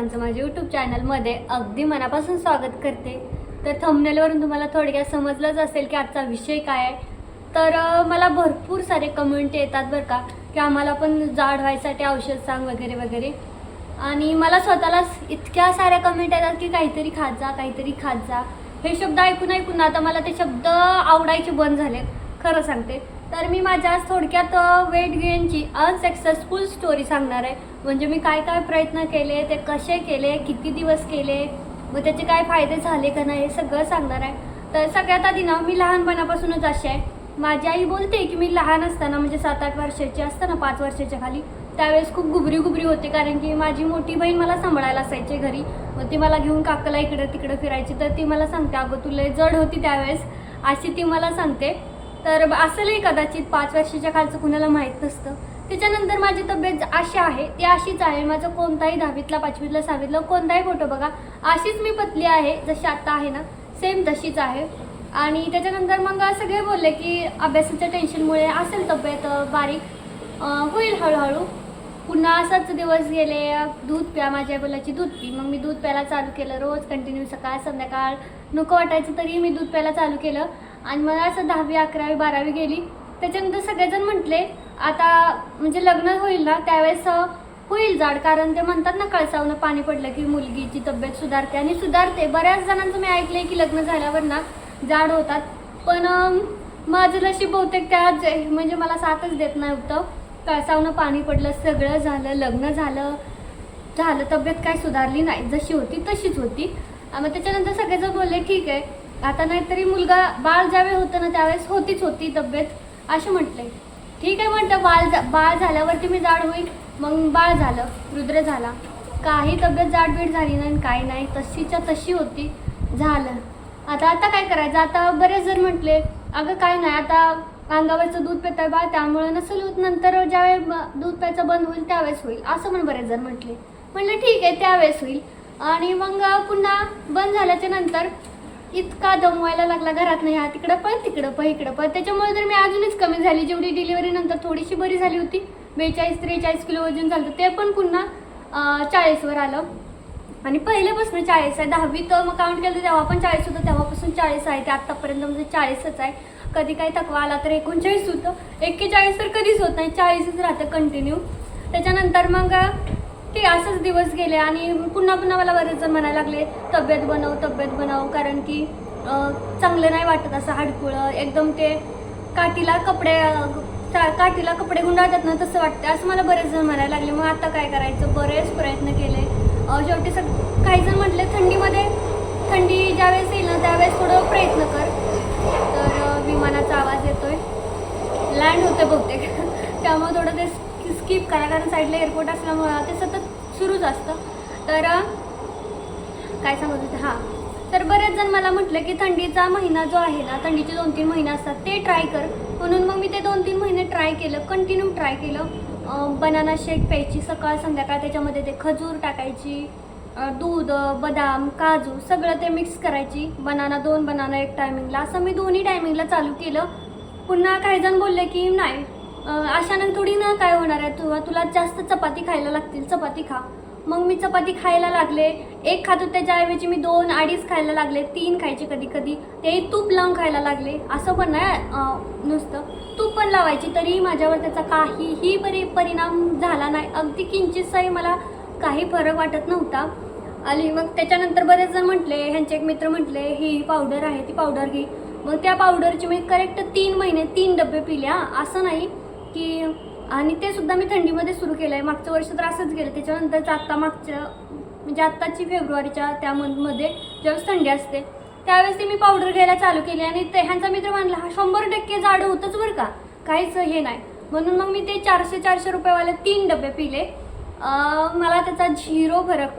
सर्वांचं माझ्या यूट्यूब चॅनलमध्ये अगदी मनापासून स्वागत करते. तर थंबनेलवरून तुम्हाला थोडक्यात समजलंच असेल की आजचा विषय काय आहे. तर मला भरपूर सारे कमेंट येतात बरं का की आम्हाला पण जाड व्हायसाठी औषध सांग वगैरे वगैरे. आणि मला स्वतःलाच इतक्या साऱ्या कमेंट येतात की काहीतरी खात जा काहीतरी खात जा. हे शब्द ऐकून ऐकून आता मला ते शब्द आवडायचे बंद झाले खरं सांगते. तर मी माझ्या आज थोडक्यात वेट गेनची अनसक्सेसफुल स्टोरी सांगणार आहे. म्हणजे मी काय काय प्रयत्न केले ते कसे केले किती दिवस केले मग त्याचे काय फायदे झाले का नाही हे सगळं सांगणार आहे. तर सगळ्यात आधी ना मी लहानपणापासूनच अशी आहे. माझी आई बोलते की मी लहान असताना म्हणजे सात आठ वर्षाची असताना पाच वर्षाच्या खाली त्यावेळेस खूप गुबरी गुबरी होते. कारण की माझी मोठी बहीण मला सांभाळायला असायची घरी. मग ती मला घेऊन काकाला इकडं तिकडं फिरायची. तर ती मला सांगते अगं तुला जड होती त्यावेळेस. अशी ती मला सांगते. तर ब- असेलही कदाचित पाच वर्षाच्या खालचं कुणाला माहीत नसतं. त्याच्यानंतर माझी तब्येत अशी आहे ती अशीच आहे. माझं कोणताही दहावीतला पाचवीतला सहावीतला कोणताही फोटो बघा अशीच मी पतली आहे जशी आता आहे ना सेम तशीच आहे. आणि त्याच्यानंतर मग सगळे बोलले की अभ्यासाच्या टेन्शनमुळे असेल तब्येत बारीक. होईल हळूहळू. पुन्हा असाच दिवस गेले दूध प्या माझ्या बोलाची दूध पी. मग मी दूध प्यायला चालू केलं रोज कंटिन्यू सकाळ संध्याकाळ नको वाटायचं तरी मी दूध प्यायला चालू केलं. आणि मला असं दहावी अकरावी बारावी गेली. त्याच्यानंतर सगळेजण म्हटले आता म्हणजे लग्न होईल ना त्यावेळेस होईल जाड. कारण ते म्हणतात ना कळसावनं पाणी पडलं की मुलगीची तब्येत सुधारते. आणि सुधारते. बऱ्याच जणांचं मी ऐकलंय की लग्न झाल्यावर ना जाड होतात. पण माझं नशीब बहुतेक त्या जे- म्हणजे मला साथच देत नव्हतं कळसावनं पाणी पडलं सगळं झालं लग्न झालं. झालं तब्येत काय सुधारली नाही. जशी होती तशीच होती. मग त्याच्यानंतर सगळेजण बोलले ठीक आहे. आता नाहीतरी मुलगा बाळ ज्यावेळी होतं ना त्यावेळेस होतीच होती तब्येत असे म्हटले. ठीक आहे म्हटलं बाळ जा बाळ झाल्यावरती मी जाड होईल. मग बाळ झालं रुद्र झाला. काही तब्येत जाडबीड झाली नाही आणि काही नाही तशीच्या तशी होती. झालं. आता आता काय करायचं? आता बरेच जण म्हटले अगं काय नाही आता अंगावरचं दूध पिताय बा त्यामुळे नसेल होत नंतर ज्यावेळेस दूध प्यायचं बंद होईल त्यावेळेस होईल. असं पण बरेच जण म्हटले. म्हटलं ठीक आहे त्यावेळेस होईल. आणि मग पुन्हा बंद झाल्याच्यानंतर इतका दमवायला लागला घरात नाही हा तिकडं पण तिकडं पण इकडं पण त्याच्यामुळे तर मी अजूनच कमी झाली. जेवढी डिलिव्हरी नंतर थोडीशी बरी झाली होती. बेचाळीस त्रेचाळीस किलो वजन झालं ते पण पुन्हा चाळीसवर आलं. आणि पहिल्यापासून चाळीस आहे. दहावी तर मग काउंट केलं तेव्हा पण चाळीस होतं तेव्हापासून चाळीस आहे. ते आत्तापर्यंत म्हणजे चाळीसच आहे. कधी काही थकवा आला तर एकोणचाळीस होतं. एक्केचाळीस तर कधीच होत नाही. चाळीसच राहतं कंटिन्यू त्याच्यानंतर मग ते असंच दिवस गेले आणि पुन्हा पुन्हा मला बरेच जण म्हणायला लागले तब्येत बनव तब्येत बनव. कारण की चांगलं नाही वाटत असं हाडकुळं. एकदम ते काठीला कपडे चा- काठीला कपडे गुंडाळतात ना तसं वाटतं. असं मला बरेच जण म्हणायला लागले मग आता काय करायचं? बरेच प्रयत्न केले. शेवटी सग काही जण म्हटले थंडीमध्ये थंडी ज्यावेळेस येईल ना त्यावेळेस थोडं प्रयत्न कर. तर विमानाचा आवाज येतोय. लँड होते बहुतेक. त्यामुळे थोडं ते स्किप करा कारण साईडला एअरपोर्ट असल्यामुळं ते सतत सुरूच असतं तर काय सांगत होते हां. तर बरेच जण मला म्हटलं की थंडीचा महिना जो आहे ना थंडीचे दोन तीन महिने असतात ते ट्राय कर. म्हणून मग मी ते दोन तीन महिने ट्राय केलं कंटिन्यू ट्राय केलं. बनाना शेक प्यायची सकाळ संध्याकाळ त्याच्यामध्ये ते खजूर टाकायची दूध बदाम काजू सगळं ते मिक्स करायची. बनाना दोन बनाना एक टायमिंगला असं मी दोन्ही टायमिंगला चालू केलं. पुन्हा काही जण बोलले की नाही अशानं थोडी ना काय होणार आहे? तुला तुला जास्त चपाती खायला लागतील. चपाती खा. मग मी चपाती खायला लागले. एक खात होते त्याच्याऐवजी मी दोन अडीच खायला लागले. तीन खायचे कधी कधी तेही तूप लावून खायला लागले. असं पण नाही नुसतं. तूप पण लावायची. तरी माझ्यावर त्याचा काहीही बरे परिणाम झाला नाही. अगदी किंचितसाही मला काही फरक वाटत नव्हता. आणि मग त्याच्यानंतर बरेच जण म्हटले ह्यांचे एक मित्र म्हटले ही पावडर आहे ती पावडर घे. मग त्या पावडरची मी करेक्ट तीन महिने तीन डबे पिल्या असं नाही. की आणि ते सुद्धा मी थंडीमध्ये सुरू केलं आहे मागचं वर्ष तर असंच गेलं. त्याच्यानंतरचं आत्ता मागच्या म्हणजे आत्ताची फेब्रुवारीच्या त्या मंथमध्ये ज्यावेळेस थंडी असते त्यावेळेस ती मी पावडर घ्यायला चालू केली आणि ते ह्यांचा मित्र मानला हा शंभर टक्के जाडं होतंच बरं का? काहीच हे नाही. म्हणून मग मी ते चारशे चारशे रुपयेवाले तीन डबे पिले. मला त्याचा झिरो फरक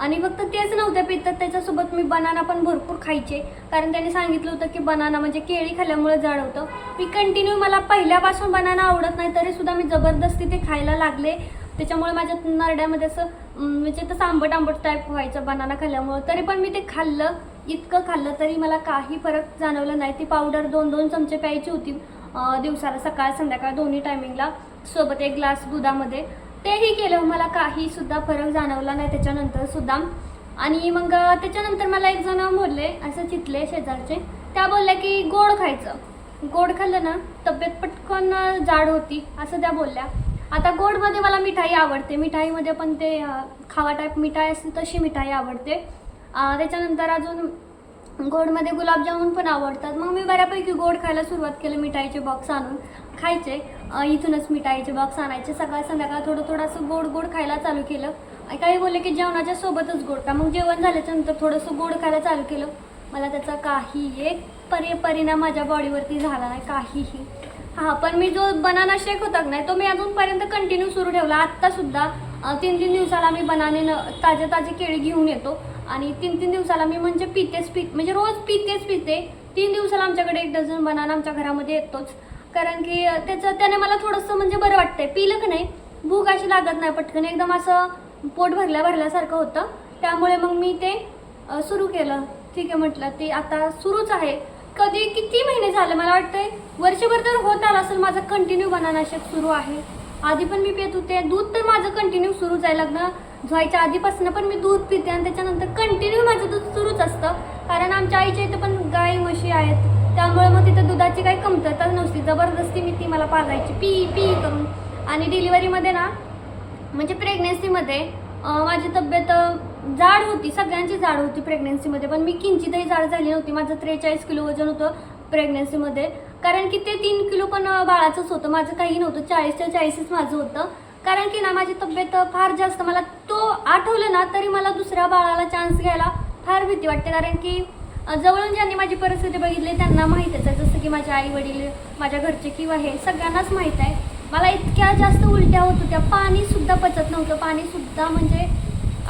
आणि फक्त तेच नव्हते पित तर त्याच्यासोबत मी बनाना पण भरपूर खायचे. कारण त्याने सांगितलं होतं की बनाना म्हणजे केळी खाल्ल्यामुळे जाड होतं. मी कंटिन्यू मला पहिल्यापासून बनाना आवडत नाही तरी सुद्धा मी जबरदस्ती ते खायला लागले. त्याच्यामुळे माझ्या नरड्यामध्ये असं म्हणजे तसं आंबट आंबट टाईप व्हायचं बनाना खाल्ल्यामुळं. तरी पण मी ते खाल्लं इतकं खाल्लं तरी मला काही फरक जाणवलं नाही. ती पावडर दोन दोन चमचे प्यायची होती दिवसाला सकाळ संध्याकाळ दोन्ही टायमिंगला सोबत एक ग्लास दुधामध्ये. तेही केलं. मला काही सुद्धा फरक जाणवला नाही त्याच्यानंतर सुद्धा. आणि मग त्याच्यानंतर मला एक जण बोलले असं चितले शेजारचे. त्या बोलल्या की गोड खायचं. गोड खाल्लं ना तब्येत पटकन जाड होती असं त्या बोलल्या. आता गोडमध्ये मला मिठाई आवडते. मिठाईमध्ये पण ते खावा टाईप मिठाई असते तशी मिठाई आवडते. त्याच्यानंतर अजून गोडमध्ये गुलाबजामुन पण आवडतात. मग मी बऱ्यापैकी गोड खायला सुरुवात केली मिठाईचे बॉक्स आणून. खायचे. इथूनच मिठाईचे बॉक्स आणायचे. सकाळ संध्याकाळ थोडं थोडं असं गोड गोड खायला चालू केलं. आणि काही बोलले की जेवणाच्या सोबतच गोड का मग जेवण झाल्याच्यानंतर थोडंसं गोड खायला चालू केलं. मला त्याचा काही एक परि परिणाम माझ्या बॉडीवरती झाला नाही काहीही. हां पण मी जो बनाना शेक होता नाही तो मी अजूनपर्यंत कंटिन्यू सुरू ठेवला. आत्तासुद्धा तीन तीन दिवसाला मी बनाने न ताजे ताजे केळी घेऊन येतो. आणि तीन तीन दिवसाला मी म्हणजे पितेच पित म्हणजे रोज पितेच पिते. तीन दिवसाला आमच्याकडे एक डझन बनाना आमच्या घरामध्ये येतोच. कारण की त्याचं त्याने मला थोडंसं म्हणजे बरं वाटतंय. पिलं की नाही भूक अशी लागत नाही पटकन. एकदम असं पोट भरल्या भरल्यासारखं होतं. त्यामुळे मग मी ते सुरू केलं. ठीक आहे म्हटलं ते आता सुरूच आहे. कधी किती महिने झाले मला वाटतंय? वर्षभर तर होत आलं असेल माझं कंटिन्यू बनाना शेक सुरू आहे. आधी पण मी पित होते. दूध तर माझं कंटिन्यू सुरूच आहे. लग्न व्हायच्या आधीपासून पण मी दूध पिते आणि त्याच्यानंतर कंटिन्यू माझं दूध सुरूच असतं. कारण आमच्या आईच्या इथं पण गाई म्हशी आहेत. त्यामुळे मग तिथं दुधाची काही कमतरता नव्हती. जबरदस्ती मी ती मला पाजायची. पी पी करून. आणि डिलिव्हरीमध्ये ना म्हणजे प्रेग्नेन्सीमध्ये माझी तब्येत जाड होती. सगळ्यांची जाड होती प्रेग्नेन्सीमध्ये. पण मी किंचितही जाड झाली नव्हती. माझं त्रेचाळीस किलो वजन होतं प्रेग्नेन्सीमध्ये. कारण की ते तीन किलो पण बाळाचंच होतं. माझं काही नव्हतं. चाळीसच्या चाळीसच माझं होतं. कारण की ना माझी तब्येत फार जास्त मला तो आठवलं ना तरी मला दुसऱ्या बाळाला चान्स घ्यायला फार भीती वाटते. कारण की जवळून ज्यांनी माझी परिस्थिती बघितली त्यांना माहीतच आहे. जसं की माझे आई वडील माझ्या घरचे किंवा हे सगळ्यांनाच माहीत आहे. मला इतक्या जास्त उलट्या होत होत्या. पाणीसुद्धा पचत नव्हतं. पाणीसुद्धा म्हणजे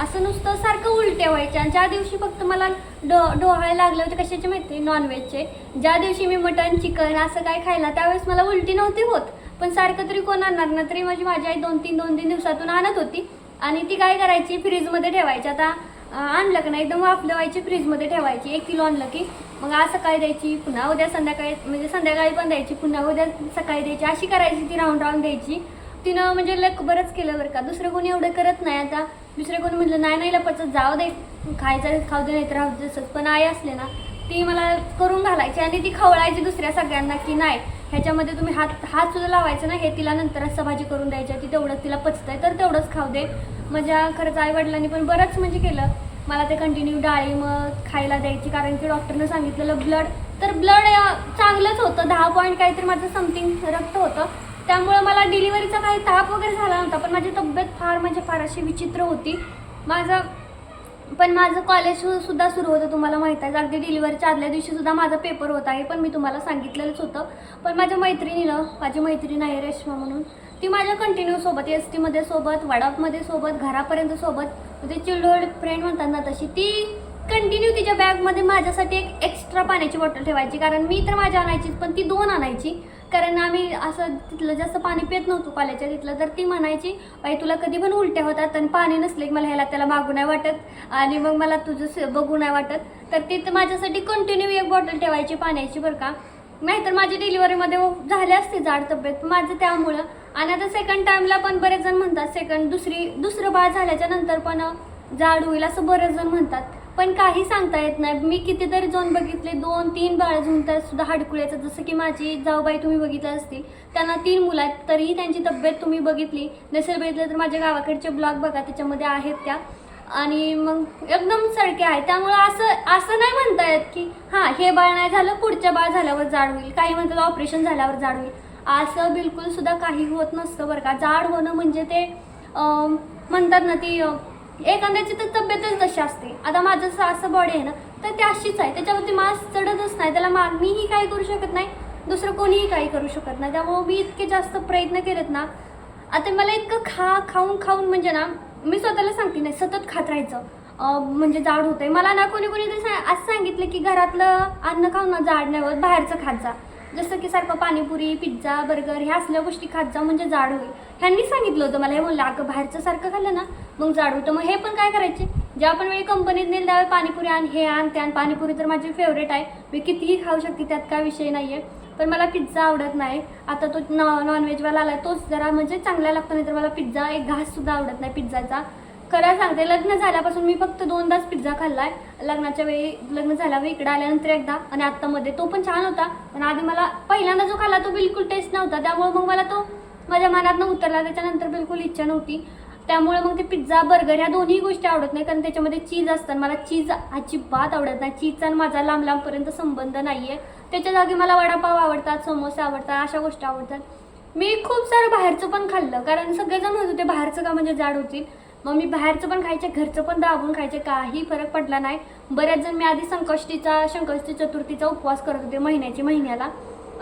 असं नुसतं सारखं उलट्या व्हायच्या. आणि ज्या दिवशी फक्त मला डो डोहाळे लागले होते कशाचे माहिती नॉनव्हेजचे ज्या दिवशी मी मटन चिकन असं काय खायला त्यावेळेस मला उलटी नव्हती होत. पण सारखं तरी कोण आणणार ना? तरी माझी माझी आई दोन तीन दोन तीन दिवसातून आणत होती. आणि ती काय करायची? फ्रीजमध्ये ठेवायची. आता आणलं का नाही एकदम वाफलवायची फ्रीजमध्ये ठेवायची. एक किलो आणलं की मग आज सकाळी द्यायची पुन्हा उद्या संध्याकाळी म्हणजे संध्याकाळी पण द्यायची पुन्हा उद्या सकाळी द्यायची. अशी करायची ती राऊंड राऊंड द्यायची. तिनं म्हणजे लक बरंच केलं बरं का. दुसरं कोणी एवढं करत नाही. आता दुसरं कोणी म्हटलं नाही नाही लपचत जाऊ दे. खायचं खाऊ दे नाही तर राहू जसंच पण आई असले ना ती मला करून घालायची आणि ती खवळायची दुसऱ्या सगळ्यांना की नाही ह्याच्यामध्ये तुम्ही हात हात सुद्धा लावायचं ना हे तिला नंतर असं भाजी करून द्यायची. ती तेवढंच तिला पचतंय तर तेवढंच खाऊ दे. माझ्या खरंच आई वडिलांनी पण बरंच म्हणजे केलं. मला ते कंटिन्यू डाळिंब खायला द्यायची कारण की डॉक्टरनं सांगितलेलं ब्लड तर ब्लड चांगलंच होतं. दहा पॉईंट काहीतरी माझं समथिंग रक्त होतं. त्यामुळं मला डिलिव्हरीचा काही ताप वगैरे झाला नव्हता पण माझी तब्येत फार म्हणजे फार अशी विचित्र होती. माझं पण माझं कॉलेज सुद्धा सुरू होतं तुम्हाला माहीत आहे. अगदी डिलिव्हरीच्या आदल्या दिवशीसुद्धा माझा पेपर होता हे पण मी तुम्हाला सांगितलेलंच होतं. पण माझ्या मैत्रिणीनं माझी मैत्रीण आहे रेश्मा म्हणून ती माझ्या कंटिन्यू सोबत एस टीमध्ये सोबत वडापमध्ये सोबत घरापर्यंत सोबत म्हणजे चिल्ड्रहुड फ्रेंड म्हणतात ना तशी ती कंटिन्यू तिच्या बॅगमध्ये माझ्यासाठी एक एक्स्ट्रा पाण्याची बॉटल ठेवायची. कारण मी तर माझ्या आणायचीच पण ती दोन आणायची. कारण आम्ही असं तिथलं जास्त पाणी पित नव्हतो कॉलेजच्या तिथलं तर ती म्हणायची बाई तुला कधी पण उलट्या होतात आणि पाणी नसले की मला ह्याला त्याला मागू नाही वाटत आणि मग मला तुझं स- बघू नाही वाटत. तर ती तर माझ्यासाठी कंटिन्यू एक बॉटल ठेवायची पाण्याची बरं का. नाहीतर माझी डिलिव्हरीमध्ये झाले असते जाड तब्येत. माझं त्यामुळं. आणि आता सेकंड टाईमला पण बरेच जण म्हणतात सेकंड दुसरी दुसरं बाळ झाल्याच्यानंतर पण जाड होईल असं बरेच जण म्हणतात. पण काही सांगता येत नाही. मी कितीतरी जाऊन बघितले दोन तीन बाळ घेऊन सुद्धा हाडकुळ्याचं. जसं की माझी जाऊबाई तुम्ही बघितलं असतील त्यांना तीन मुलं आहेत. तरीही त्यांची तब्येत तुम्ही बघितली. नसेल बघितलं तर माझ्या गावाकडचे ब्लॉग बघा. त्याच्यामध्ये आहेत त्या. आणि मग एकदम सडके आहे. त्यामुळं असं असं नाही म्हणता येत की हां हे बाळ नाही झालं पुढच्या बाळ झाल्यावर जाड होईल. काही म्हणतात ऑपरेशन झाल्यावर जाड होईल. असं बिलकुल सुद्धा काही होत नसतं बरं का. जाड होणं म्हणजे ते म्हणतात ना ती एखाद्याची तर तब्येतच तशी असते. आता माझं असं असं बॉडी आहे ना तर ती अशीच आहे. त्याच्यावरती मास चढतच नाही. त्याला मा मीही काही करू शकत नाही. दुसरं कोणीही काही करू शकत नाही. त्यामुळं मी इतके जास्त प्रयत्न केलेत ना आता मला इतकं खा खाऊन खाऊन म्हणजे ना मी स्वतःला सांगते नाही सतत खात राहायचं. म्हणजे जाड होतंय. मला ना कोणी कोणी तरी सांग असं सांगितलं की घरातलं अन्न खाऊन ना जाड नाही होत बाहेरचं खात जा. जसं की सारखं पाणीपुरी पिझ्झा बर्गर ह्या असल्या गोष्टी खात जा म्हणजे जाड होईल. ह्यांनी सांगितलं होतं मला हे म्हणलं अगं बाहेरचं सारखं खाल्लं ना मग जाड होतं. मग हे पण काय करायचे? ज्या पण वेळी कंपनीत नेल त्यावेळी पाणीपुरी आण हे आण ते आण. पाणीपुरी तर माझी फेवरेट आहे. मी कितीही खाऊ शकते त्यात काय विषय नाही आहे पण मला पिझ्झा आवडत नाही. आता तो नॉ नॉनव्हेजवाला आला तोच जरा म्हणजे चांगला लागतो नाही तर मला पिझ्झा एक घाससुद्धा आवडत नाही पिझ्झाचा खरं सांगते लग्न झाल्यापासून मी फक्त दोनदाच पिझ्झा खाल्लाय. लग्नाच्या वेळी लग्न झाल्यावर इकडे आल्यानंतर एकदा आणि आत्तामध्ये तो पण छान होता पण आधी मला पहिल्यांदा जो खाल्ला तो बिलकुल टेस्ट नव्हता. त्यामुळे मग मला तो माझ्या मनात उतरला त्याच्यानंतर बिलकुल इच्छा नव्हती. त्यामुळे मग ते पिझ्झा बर्गर ह्या दोन्ही गोष्टी आवडत नाही. कारण त्याच्यामध्ये चीज असतात मला चीज अजिबात आवडत नाही. चीजचा आणि माझा लांब लांबपर्यंत संबंध नाही आहे त्याच्या जागी मला वडापाव आवडतात समोसे आवडतात अशा गोष्टी आवडतात. मी खूप सारं बाहेरचं पण खाल्लं. कारण सगळेजण म्हणत होते बाहेरचं का म्हणजे जाड होतील. मग मी बाहेरचं पण खायचे घरचं पण दाबून खायचे. काही फरक पडला नाही. बऱ्याच जण मी आधी संकष्टीचा संकष्टी चतुर्थीचा उपवास करत होते महिन्याची महिन्याला.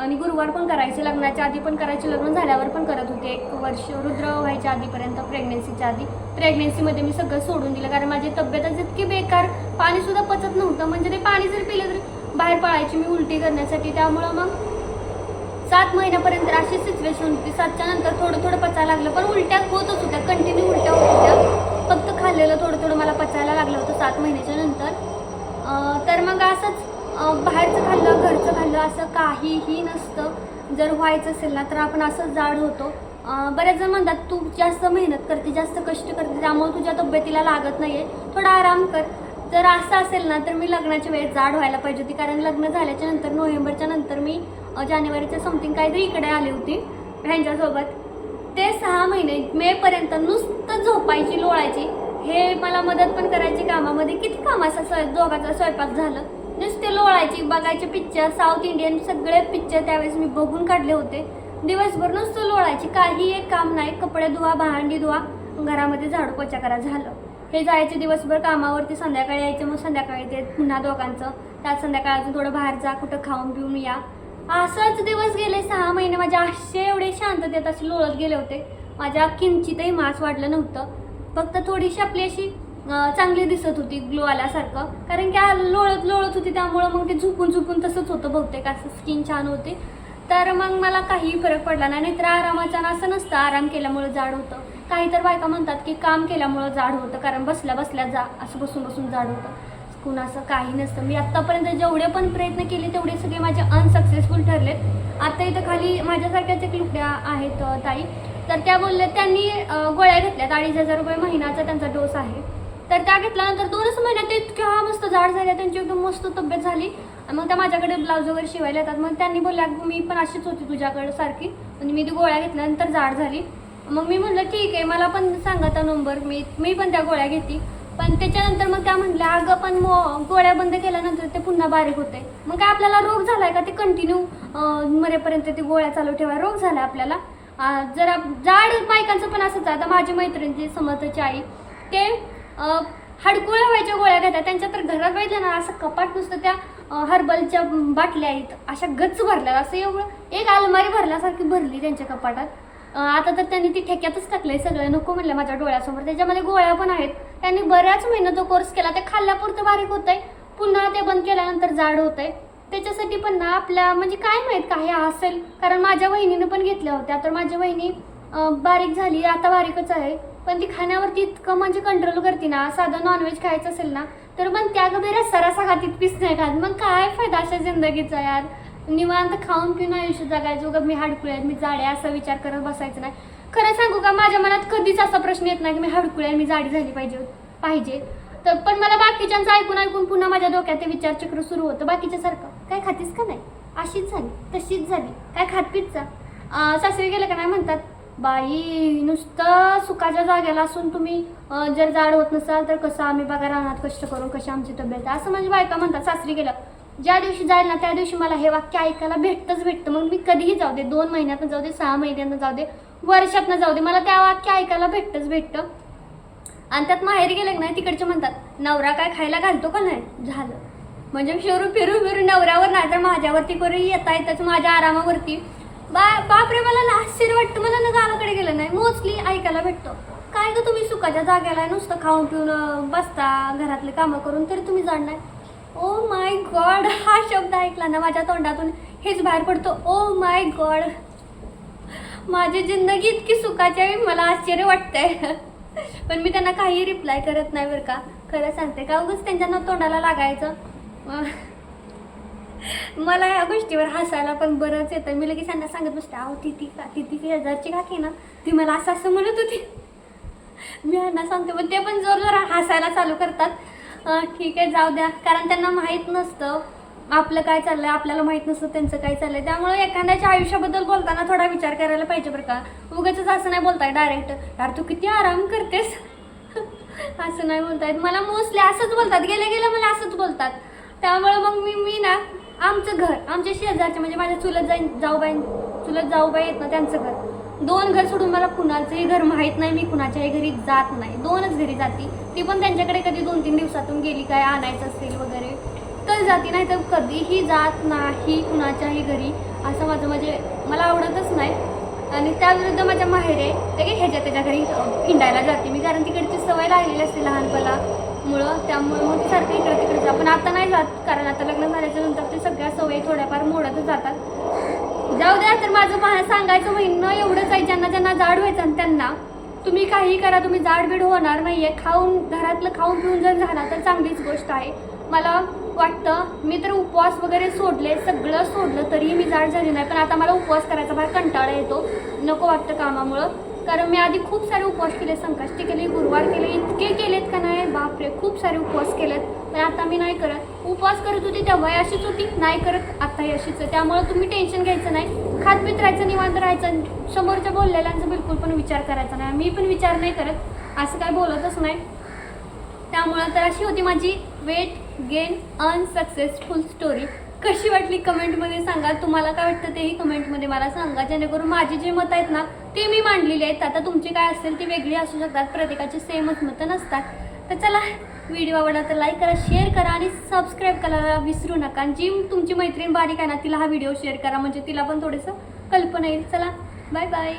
आणि गुरुवार पण करायचे लग्नाच्या आधी पण करायचे लग्न झाल्यावर पण करत होते. एक वर्ष रुद्र व्हायच्या आधीपर्यंत प्रेग्नेन्सीच्या आधी. प्रेग्नेन्सीमध्ये मी सगळं सोडून दिलं कारण माझी तब्येतच इतकी बेकार पाणीसुद्धा पचत नव्हतं. म्हणजे ते पाणी जर पिलं तरी बाहेर पळायची मी उलटी करण्यासाठी. त्यामुळं मग सात महिन्यापर्यंत अशी सिच्युएशन होती. सातच्या नंतर थोडं थोडं पचायला लागलं पण उलट्या होतच होत्या. कंटिन्यू उलट्या होत होत्या. फक्त खाल्लेलं थोडं थोडं मला पचायला लागलं होतं सात महिन्याच्या नंतर. तर मग असंच बाहेरचं खाल्लं घरचं खाल्लं असं काहीही नसतं. जर व्हायचं असेल ना तर आपण असं जाड होतो. बऱ्याच जण म्हणतात तू जास्त मेहनत करते जास्त कष्ट करते त्यामुळे तुझ्या तब्येतीला लागत नाही आहे थोडा आराम कर. जर असं असेल ना तर मी लग्नाच्या वेळेस जाड व्हायला पाहिजे होती. कारण लग्न झाल्याच्यानंतर नोव्हेंबरच्या नंतर मी जानेवारीच्या समथिंग काहीतरी इकडे आली होती ह्यांच्यासोबत. ते सहा महिने मेपर्यंत नुसतं झोपायची लोळायची. हे मला मदत पण करायची कामामध्ये. किती कामाचा स्वय दोघाचा स्वयंपाक झालं. नुसते लोळायची बघायचे पिक्चर साऊथ इंडियन सगळे पिक्चर त्यावेळेस मी बघून काढले होते. दिवसभर नुसतं लोळायची काही एक काम नाही कपडे धुवा भांडी धुवा घरामध्ये झाडू पोचा करा झालं. हे जायचे दिवसभर कामावरती संध्याकाळी यायचे मग संध्याकाळी ते पुन्हा दोघांचं. त्यात संध्याकाळ अजून थोडं बाहेर जा कुठं खाऊन पिऊन या. असंच दिवस गेले सहा महिने माझ्या असे एवढे शांततेत असे लोळत गेले होते. माझ्या किंचितही मास वाढलं नव्हतं. फक्त थोडीशी आपली अशी चांगली दिसत होती ग्लो आल्यासारखं. कारण की लोळत लोळत होती त्यामुळं मग ते झुकून झुकून तसंच होतं बहुतेक. असं स्किन छान होते. तर मग मला काहीही फरक पडला नाही. नाहीतर आरामाचा असं नसतं आराम केल्यामुळं जाड होतं. काही तर बायका म्हणतात की काम केल्यामुळं जाड होतं. कारण बसल्या बसल्या जा असं बसून बसून जाड होतं. कुणाचं काही नसतं. मी आत्तापर्यंत जेवढे पण प्रयत्न केले तेवढे सगळे माझे अनसक्सेसफुल ठरलेत. आता इथं खाली माझ्यासारख्याच एक लुकड्या आहेत ताई. तर त्या बोलल्या त्यांनी गोळ्या घेतल्यात. अडीच हजार रुपये महिन्याचा त्यांचा डोस आहे. तर त्या घेतल्यानंतर दोनच महिन्यात ते इतक्या मस्त जाड झाल्या त्यांची एकदम मस्त तब्येत झाली. आणि मग त्या माझ्याकडे ब्लाऊज वगैरे शिवायला येतात. मग त्यांनी बोलल्या "अगं, मी पण अशीच होती तुझ्याकडे सारखी. म्हणजे मी ती गोळ्या घेतल्यानंतर जाड झाली. मग मी म्हणलं ठीक आहे मला पण सांगा त्या नंबर मी मी पण त्या गोळ्या घेते. पण त्याच्यानंतर मग त्या म्हटल्या अगं पण मो गोळ्या बंद केल्यानंतर ते पुन्हा बारीक होते मग काय आपल्याला रोग झालाय का ते कंटिन्यू मरेपर्यंत ते गोळ्या चालू ठेवा रोग झाला आपल्याला. जरा जाड बायकांचं पण असंच आहे. आता माझी मैत्रिणीची समर्थची आई ते हडकुळ्या व्हायच्या गोळ्या घेतात. त्यांच्या तर घरात बघितलं ना असं कपाट नुसतं त्या हर्बलच्या बाटल्या आहेत. अशा गच्च भरल्या. असं एवढं एक अलमारी भरल्यासारखी भरली त्यांच्या कपाटात. आता तर त्यांनी ती ठेक्यातच टाकलंय सगळं. नको म्हणलं माझ्या डोळ्यासमोर. त्याच्यामध्ये गोळ्या पण आहेत. त्यांनी बऱ्याच महिन्यात तो कोर्स केला. ते खाल्ल्यापुरतं बारीक होतंय. पुन्हा ते बंद केल्यानंतर जाड होतंय. त्याच्यासाठी पण ना आपल्या म्हणजे काय माहीत काही असेल. कारण माझ्या वहिनीनं पण घेतल्या होत्या. तर माझ्या वहिनी बारीक झाली. आता बारीकच आहे. पण ती खाण्यावरती इतकं म्हणजे कंट्रोल करते ना साधं नॉनव्हेज खायचं असेल ना तर पण त्या गबे रस्सा रस्सा खातीत पीस नाही खात. मग काय फायदा अशा जिंदगीचा यार? निवांत खाऊन पिऊन आयुष्य जगायचं. उगा मी हाडकुळे आहेत मी जाडे असा विचार करत बसायचं नाही. खरं सांगू का माझ्या मनात कधीच असा प्रश्न येत नाही की मी हाडकुळे आहे, मी जाडी झाली पाहिजे पाहिजे. तर पण मला बाकीच्यांचं ऐकून ऐकून पुन्हा माझ्या डोक्यात ते विचारचक्र सुरू होतं. बाकीच्या सारखं काय खातीस का नाही? अशीच झाली तशीच झाली. काय खात पिझ्झा सासरी गेलं का नाही म्हणतात बाई नुसतं सुखाच्या जागेला असून तुम्ही जर जाड होत नसाल तर कसं आम्ही बघा राहणार कष्ट करून कशी आमची तब्येत आहे? असं म्हणजे बायका म्हणतात सासरी गेलं ज्या दिवशी जाईल ना त्या दिवशी मला हे वाक्य ऐकायला भेटतंच भेटतं. मग मी कधीही जाऊ दे. दोन महिन्यातनं जाऊ दे सहा महिन्यातनं जाऊ दे वर्षातनं जाऊ दे. मला त्या वाक्य ऐकायला भेटतंच भेटतं. आणि त्यात माहेरी गेलं नाही तिकडचे म्हणतात नवरा काय खायला घालतो का नाही? झालं. म्हणजे फिरू फिरू फिरू नवऱ्यावर नाही तर माझ्यावरती करू येता येतच माझ्या आरामावरती. बा बापरे मला ना आश्चर्य वाटतं मला ना गावाकडे गेलं नाही. मोस्टली ऐकायला भेटतो. काय ग तुम्ही सुखाच्या जागेला नुसतं खाऊन पिऊन बसता घरातले कामं करून तरी तुम्ही जाणार. ओ माय गॉड हा शब्द ऐकला ना माझ्या तोंडातून हेच बाहेर पडतो. ओ माय गॉड माझी जिंदगी इतकी सुखाची आहे मला आश्चर्य वाटतंय. पण मी त्यांना काही रिप्लाय करत नाही बरं का. खरं सांगते का उगच त्यांच्या तोंडाला लागायचं. मला या गोष्टीवर हसायला पण बरंच येतं. मी लगेच त्यांना सांगत बसते अहो ती ती का ती ती हजारची काकी ना ती मला असं असं म्हणत होती. मी यांना सांगते पण ते पण जोर जोर हसायला चालू करतात. ठीक आहे जाऊ द्या. कारण त्यांना माहीत नसतं आपलं काय चाललंय आपल्याला माहीत नसतं त्यांचं काय चाललंय. त्यामुळे एखाद्याच्या आयुष्याबद्दल बोलताना थोडा विचार करायला पाहिजे बरं का. उगाच असं नाही बोलताय डायरेक्ट यार तू किती आराम करतेस. असं नाही बोलतायत. मला मोस्टली असंच बोलतात. गेले गेले मला असंच बोलतात. त्यामुळे मग मी मी ना शेजारचे म्हणजे माझ्या चुलत जाईन जाऊबाई चुलत जाऊबाई आहेत ना त्यांचं घर. दोन घर सोडून मला कुणाचंही घर माहीत नाही मी कुणाच्याही घरी जात नाही. दोनच घरी जाती. ती पण त्यांच्याकडे कधी दोन तीन दिवसातून गेली काय आणायचं असेल वगैरे तर जाती नाही तर कधीही जात नाही कुणाच्याही घरी. असं माझं म्हणजे मला आवडतच नाही. आणि त्याविरुद्ध माझ्या माहेरे ते ह्याच्या त्याच्या घरी हिंडायला जाते मी कारण तिकडची सवय लागलेली असते लहानपणा. मुळं त्यामुळे मग सारखं इकडे तिकडे जा पण आता नाही जात कारण आता लग्न झाल्याच्यानंतर ते सगळ्या सवयी थोड्याफार मोडतच जातात. जाऊ द्या तर माझं मला सांगायचं म्हणणं एवढंच आहे ज्यांना ज्यांना जाड व्हायचं आणि त्यांना. तुम्ही काही करा तुम्ही जाडबीड होणार नाही आहे खाऊन घरातलं खाऊन पिऊन जर झाला तर चांगलीच गोष्ट आहे. मला वाटतं मी तर उपवास वगैरे सोडले सगळं सोडलं तरीही मी जाड झाली नाही. पण आता मला उपवास करायचा फार कंटाळा येतो. नको वाटतं कामामुळं. कारण मी आधी खूप सारे उपवास केले संकष्टी केले गुरुवार केले इतके केलेत का नाही? बापरे खूप सारे उपवास केलेत. पण आता मी नाही करत. उपवास करत होती तेव्हाही अशीच होती नाही करत आत्ताही अशीच आहे. त्यामुळे तुम्ही टेन्शन घ्यायचं नाही. खात पीत राहायचं निवांत राहायचं. समोरच्या बोललेल्यांचा बिलकुल पण विचार करायचा नाही. मी पण विचार नाही करत. असं काय बोलतच नाही. त्यामुळं तर अशी होती माझी वेट गेन अनसक्सेसफुल स्टोरी कशी वाटली कमेंटमध्ये सांगा. तुम्हाला काय वाटतं तेही कमेंटमध्ये मला सांगा. जेणेकरून माझी जे मत आहेत ना ते मी मांडलेली आहेत. आता तुमची काय असेल ती वेगळी असू शकतात. प्रत्येकाची सेमच मतं नसतात. तर चला व्हिडिओ आवडला तर लाईक करा शेअर करा आणि सबस्क्राईब करायला विसरू नका. आणि जी तुमची मैत्रीण बारीक आहे ना तिला हा व्हिडिओ शेअर करा. म्हणजे तिला पण थोडंसं कल्पना येईल. चला बाय बाय